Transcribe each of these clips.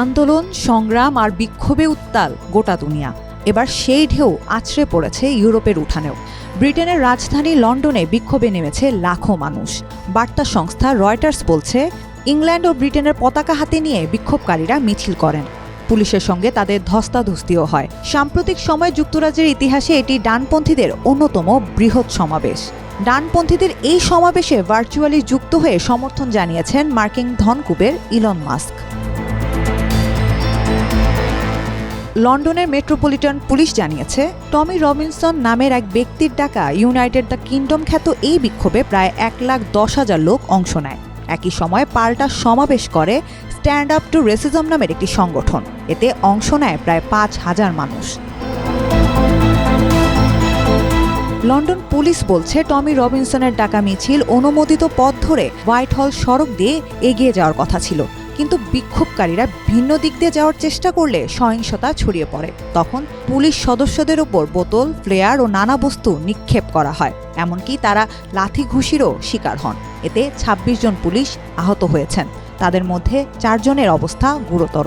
আন্দোলন, সংগ্রাম আর বিক্ষোভে উত্তাল গোটা দুনিয়া। এবার সেই ঢেউ আছড়ে পড়েছে ইউরোপের উঠানেও। ব্রিটেনের রাজধানী লন্ডনে বিক্ষোভে নেমেছে লাখো মানুষ। বার্তা সংস্থা রয়টার্স বলছে, ইংল্যান্ড ও ব্রিটেনের পতাকা হাতে নিয়ে বিক্ষোভকারীরা মিছিল করেন। পুলিশের সঙ্গে তাদের ধস্তাধস্তিও হয়। সাম্প্রতিক সময়ে যুক্তরাজ্যের ইতিহাসে এটি ডানপন্থীদের অন্যতম বৃহৎ সমাবেশ। ডানপন্থীদের এই সমাবেশে ভার্চুয়ালি যুক্ত হয়ে সমর্থন জানিয়েছেন মার্কিন ধনকুবের ইলন মাস্ক। লন্ডনের মেট্রোপলিটন পুলিশ জানিয়েছে, টমি রবিনসন নামের এক ব্যক্তির ডাকা ইউনাইটেড দ্য কিংডম খ্যাত এই বিক্ষোভে প্রায় এক লাখ দশ হাজার লোক অংশ নেয়। একই সময় পাল্টা সমাবেশ করে স্ট্যান্ড আপ টু রেসিজম নামের একটি সংগঠন। এতে অংশ নেয় প্রায় পাঁচ হাজার মানুষ। লন্ডন পুলিশ বলছে, টমি রবিনসনের ডাকা মিছিল অনুমোদিত পথ ধরে হোয়াইট হল সড়ক দিয়ে এগিয়ে যাওয়ার কথা ছিল। কিন্তু বিক্ষোভকারীরা ভিন্ন দিক দিয়ে যাওয়ার চেষ্টা করলে সহিংসতা ছড়িয়ে পড়ে। তখন পুলিশ সদস্যদের উপর বোতল, ফ্লেয়ার ও নানা বস্তু নিক্ষেপ করা হয়। এমনকি তারা লাথি ঘুষিরও শিকার হন। এতে ২৬ জন পুলিশ আহত হয়েছেন। তাদের মধ্যে চারজনের অবস্থা গুরুতর।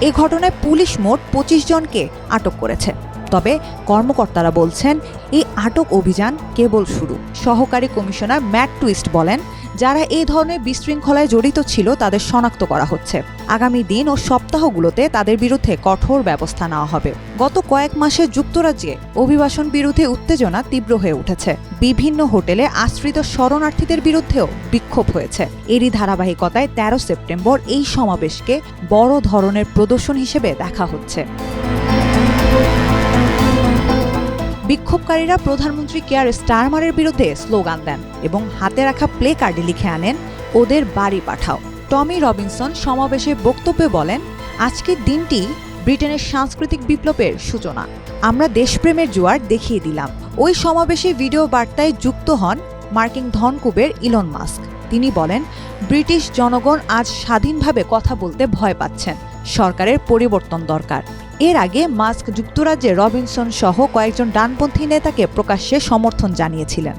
এ ঘটনায় পুলিশ মোট পঁচিশ জনকে আটক করেছে। তবে কর্মকর্তারা বলছেন, এই আটক অভিযান কেবল শুরু। সহকারী কমিশনার ম্যাট টুইস্ট বলেন যারা এই ধরনের বিশৃঙ্খলায় জড়িত ছিল, তাদের শনাক্ত করা হচ্ছে। আগামী দিন ও সপ্তাহগুলোতে তাদের বিরুদ্ধে কঠোর ব্যবস্থা নেওয়া হবে। গত কয়েক মাসে যুক্তরাজ্যে অভিবাসন বিরোধী উত্তেজনা তীব্র হয়ে উঠেছে। বিভিন্ন হোটেলে আশ্রিত শরণার্থীদের বিরুদ্ধেও বিক্ষোভ হয়েছে। এরই ধারাবাহিকতায় তেরো সেপ্টেম্বর এই সমাবেশকে বড় ধরনের প্রদর্শন হিসেবে দেখা হচ্ছে। বিক্ষোভকারীরা প্রধানমন্ত্রী কেয়ার স্টারমারের বিরুদ্ধে স্লোগান দেন এবং হাতে রাখা প্লে কার্ডে লিখে আনেন, ওদের বাড়ি পাঠাও। টমি রবিনসন সমাবেশে বক্তব্যে বলেন, আজকের দিনটি ব্রিটেনের সাংস্কৃতিক বিপ্লবের সূচনা। আমরা দেশপ্রেমের জোয়ার দেখিয়ে দিলাম। ওই সমাবেশে ভিডিও বার্তায় যুক্ত হন মার্কিন ধনকুবের ইলন মাস্ক। তিনি বলেন, ব্রিটিশ জনগণ আজ স্বাধীনভাবে কথা বলতে ভয় পাচ্ছেন। সরকারের পরিবর্তন দরকার। এর আগে মাস্ক যুক্তরাজ্যে রবিনসন সহ কয়েকজন ডানপন্থী নেতাকে প্রকাশ্যে সমর্থন জানিয়েছিলেন।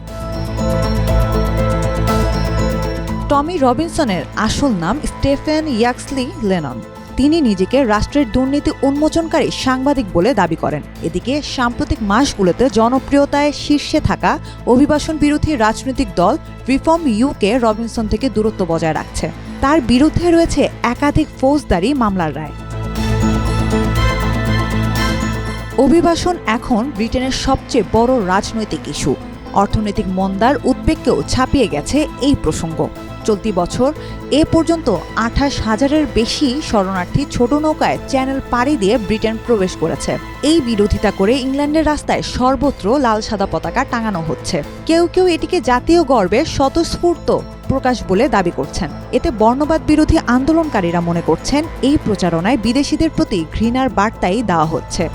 টমি রবিনসনের আসল নাম স্টেফেন ইয়াক্সলি লেনন। তিনি নিজেকে রাষ্ট্রের দুর্নীতি উন্মোচনকারী সাংবাদিক বলে দাবি করেন। এদিকে সাম্প্রতিক মাসগুলোতে জনপ্রিয়তায় শীর্ষে থাকা অভিবাসন বিরোধী রাজনৈতিক দল রিফর্ম ইউকে রবিনসন থেকে দূরত্ব বজায় রাখছে। তার বিরুদ্ধে রয়েছে একাধিক ফৌজদারি মামলার রায়। অভিবাসন এখন ব্রিটেনের সবচেয়ে বড় রাজনৈতিক ইস্যু। অর্থনৈতিক মন্দার উদ্বেগকেও ছাপিয়ে গেছে এই প্রসঙ্গ। চলতি বছর এ পর্যন্ত আঠাশ হাজারের বেশি শরণার্থী ছোট নৌকায় চ্যানেল পাড়ি দিয়ে ব্রিটেন প্রবেশ করেছে। এই বিরোধিতা করে ইংল্যান্ডের রাস্তায় সর্বত্র লাল সাদা পতাকা টাঙানো হচ্ছে। কেউ কেউ এটিকে জাতীয় গর্বের স্বতঃস্ফূর্ত প্রকাশ বলে দাবি করছেন। এতে বর্ণবাদ বিরোধী আন্দোলনকারীরা মনে করছেন, এই প্রচারণায় বিদেশিদের প্রতি ঘৃণার বার্তাই দেওয়া হচ্ছে।